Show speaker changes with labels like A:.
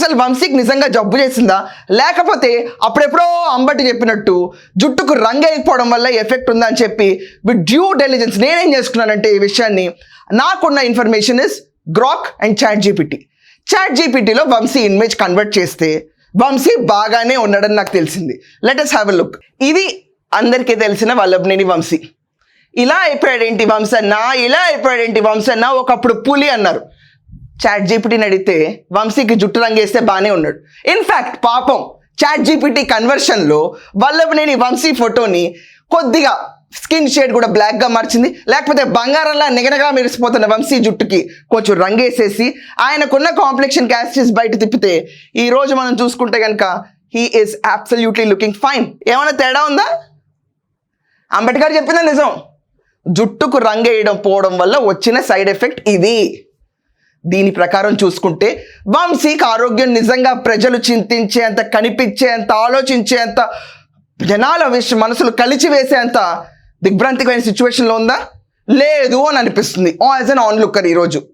A: అసలు వంశీకి నిజంగా జబ్బు చేసిందా? లేకపోతే అప్పుడెప్పుడో అంబటి చెప్పినట్టు జుట్టుకు రంగేయకపోవడం వల్ల ఎఫెక్ట్ ఉందా అని చెప్పి విత్ డ్యూ డెలిజెన్స్ నేనేం చేసుకున్నానంటే ఈ విషయాన్ని నాకున్న information is Grok and chat GPT chat జీపీటీలో Vamsi image convert చేస్తే వంశీ బాగానే ఉన్నాడని నాకు తెలిసింది. Let us have a look ఇది అందరికీ తెలిసిన వల్లభనేని వంశీ. ఇలా అయిపోయాడేంటి వంశన్న? ఇలా అయిపోయాడేంటి వంశన్న? ఒకప్పుడు పులి అన్నారు. చాట్ జీపీటీని అడిగితే వంశీకి జుట్టు రంగేస్తే బాగానే ఉన్నాడు. ఇన్ఫ్యాక్ట్ పాపం చాట్ జీపీటీ కన్వర్షన్లో వల్లభనేని వంశీ ఫోటోని కొద్దిగా స్కిన్ షేడ్ కూడా బ్లాక్గా మార్చింది. లేకపోతే బంగారంలా నిగనగా మెరిసిపోతున్న వంశీ జుట్టుకి కొంచెం రంగేసేసి ఆయనకున్న కాంప్లెక్షన్ క్యాస్టిస్ బయట తిప్పితే ఈ రోజు మనం చూసుకుంటే కనుక he is absolutely looking fine ఏమైనా తేడా ఉందా? అంబేద్కర్ చెప్పిందా నిజం. జుట్టుకు రంగేయడం పోవడం వల్ల వచ్చిన సైడ్ ఎఫెక్ట్ ఇది. దీని ప్రకారం చూసుకుంటే వంశీకి ఆరోగ్యం నిజంగా ప్రజలు చింతించేంత కనిపించేంత ఆలోచించేంత జనాల విష మనసులు కలిచివేసేంత దిగ్భ్రాంతికమైన సిచ్యువేషన్లో ఉందా? లేదు అని అనిపిస్తుంది. యాజ్ అన్ ఆన్ లుక్కర్ ఈరోజు.